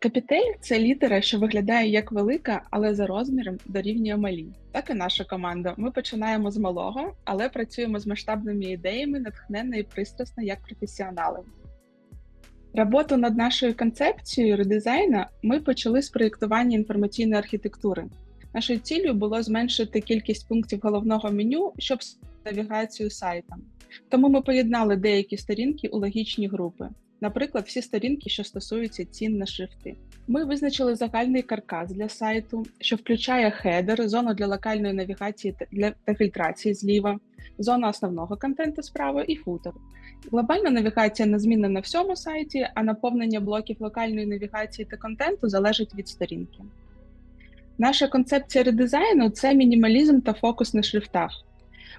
Капітель це літера, що виглядає як велика, але за розміром дорівнює малій. Так і наша команда. Ми починаємо з малого, але працюємо з масштабними ідеями, натхненно і пристрасно як професіонали. Роботу над нашою концепцією редизайна ми почали з проєктування інформаційної архітектури. Нашою ціллю було зменшити кількість пунктів головного меню, щоб навігацію сайтам. Тому ми поєднали деякі сторінки у логічні групи. Наприклад, всі сторінки, що стосуються цін на шрифти. Ми визначили загальний каркас для сайту, що включає хедер, зону для локальної навігації та- фільтрації зліва, зону основного контенту справа і футер. Глобальна навігація незмінна на всьому сайті, а наповнення блоків локальної навігації та контенту залежить від сторінки. Наша концепція редизайну це мінімалізм та фокус на шрифтах.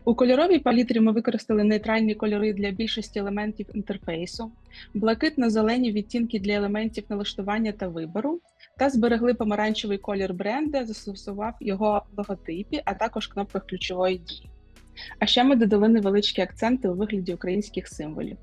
У кольоровій палітрі ми використали нейтральні кольори для більшості елементів інтерфейсу, блакитно-зелені відтінки для елементів налаштування та вибору, та зберегли помаранчевий колір бренда, застосував його логотипі, а також кнопках ключової дії. А ще ми додали невеличкі акценти у вигляді українських символів.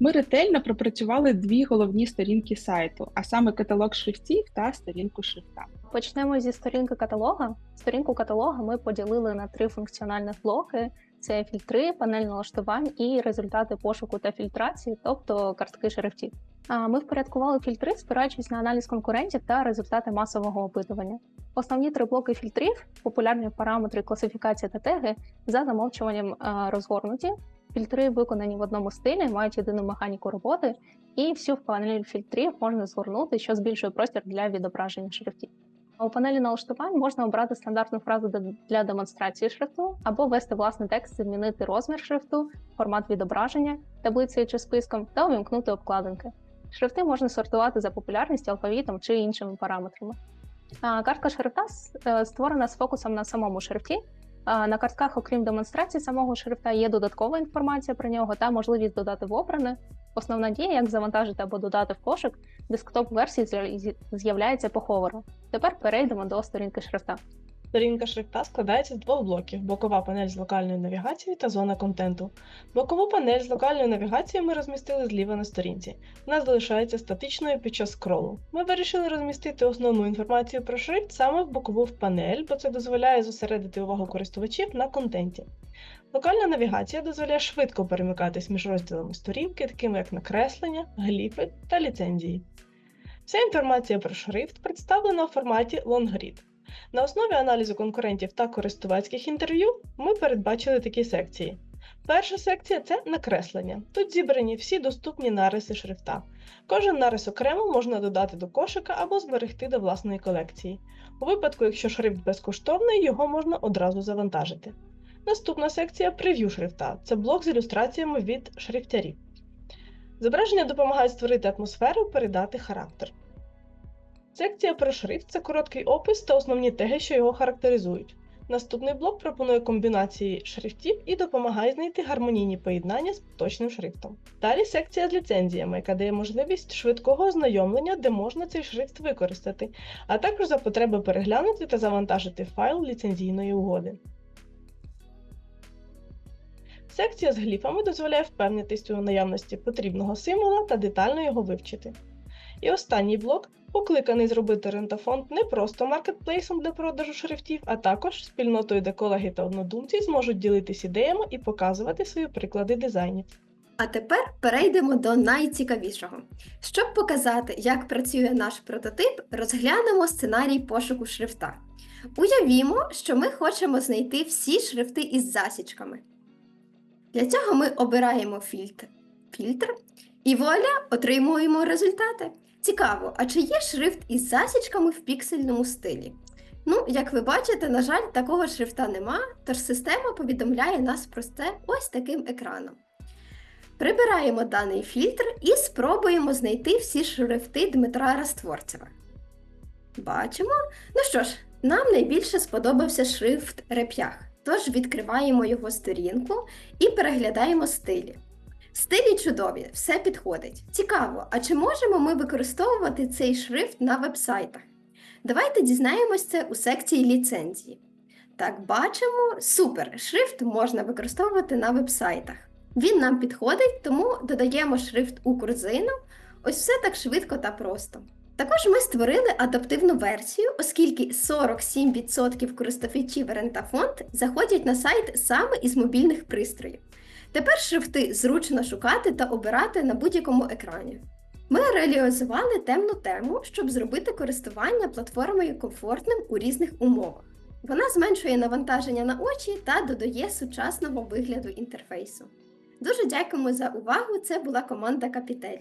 Ми ретельно пропрацювали дві головні сторінки сайту, а саме каталог шрифтів та сторінку шрифта. Почнемо зі сторінки каталога. Сторінку каталога ми поділили на три функціональних блоки: це фільтри, панель налаштувань і результати пошуку та фільтрації, тобто картки шрифтів. Ми впорядкували фільтри, спираючись на аналіз конкурентів та результати масового опитування. Основні три блоки фільтрів, популярні параметри класифікація та теги, за замовчуванням розгорнуті. Фільтри виконані в одному стилі, мають єдину механіку роботи, і всю панель фільтрів можна згорнути, що збільшує простір для відображення шрифтів. У панелі налаштувань можна обрати стандартну фразу для демонстрації шрифту або ввести власний текст, змінити розмір шрифту, формат відображення, таблицею чи списком та увімкнути обкладинки. Шрифти можна сортувати за популярністю, алфавітом чи іншими параметрами. Картка шрифта е, створена з фокусом на самому шрифті. На картках, окрім демонстрації самого шрифта, є додаткова інформація про нього та можливість додати в обране. Основна дія, як завантажити або додати в кошик, десктоп версії з'я- з'являється по ховеру. Тепер перейдемо до сторінки шрифта. Сторінка шрифта складається з двох блоків: бокова панель з локальною навігацією та зона контенту. Бокову панель з локальною навігацією ми розмістили зліва на сторінці. Вона залишається статичною під час скролу. Ми вирішили розмістити основну інформацію про шрифт саме в бокову панель, бо це дозволяє зосередити увагу користувачів на контенті. Локальна навігація дозволяє швидко перемикатись між розділами сторінки, такими як накреслення, гліфи та ліцензії. Вся інформація про шрифт представлена у форматі LongRead. На основі аналізу конкурентів та користувацьких інтерв'ю ми передбачили такі секції. Перша секція це накреслення. Тут зібрані всі доступні нариси шрифта. Кожен нарис окремо можна додати до кошика або зберегти до власної колекції. У випадку, якщо шрифт безкоштовний, його можна одразу завантажити. Наступна секція прев'ю шрифта це блок з ілюстраціями від шрифтярів. Зображення допомагають створити атмосферу, передати характер. Секція про шрифт це короткий опис та основні теги, що його характеризують. Наступний блок пропонує комбінації шрифтів і допомагає знайти гармонійні поєднання з поточним шрифтом. Далі секція з ліцензіями, яка дає можливість швидкого ознайомлення, де можна цей шрифт використати, а також за потреби переглянути та завантажити файл ліцензійної угоди. Секція з гліфами дозволяє впевнитись у наявності потрібного символа та детально його вивчити. І останній блок покликаний зробити рентафонд не просто маркетплейсом для продажу шрифтів, а також спільнотою, де колеги та однодумці зможуть ділитись ідеями і показувати свої приклади дизайнів. А тепер перейдемо до найцікавішого. Щоб показати, як працює наш прототип, розглянемо сценарій пошуку шрифта. Уявімо, що ми хочемо знайти всі шрифти із засічками. Для цього ми обираємо фільтр, фільтр і вуаля, отримуємо результати. Цікаво, а чи є шрифт із засічками в піксельному стилі? Ну, як ви бачите, на жаль, такого шрифта нема, тож система повідомляє нас про це ось таким екраном. Прибираємо даний фільтр і спробуємо знайти всі шрифти Дмитра Растворцева. Бачимо. Ну що ж, нам найбільше сподобався шрифт реп'ях. Тож відкриваємо його сторінку і переглядаємо стилі. Стилі чудові, все підходить. Цікаво, а чи можемо ми використовувати цей шрифт на вебсайтах? Давайте дізнаємось це у секції ліцензії. Так, бачимо, супер! Шрифт можна використовувати на вебсайтах. Він нам підходить, тому додаємо шрифт у корзину. Ось все так швидко та просто. Також ми створили адаптивну версію, оскільки 47% користувачів Рентафонд заходять на сайт саме із мобільних пристроїв. Тепер шрифти зручно шукати та обирати на будь-якому екрані. Ми реалізували темну тему, щоб зробити користування платформою комфортним у різних умовах. Вона зменшує навантаження на очі та додає сучасного вигляду інтерфейсу. Дуже дякуємо за увагу. Це була команда Капітель.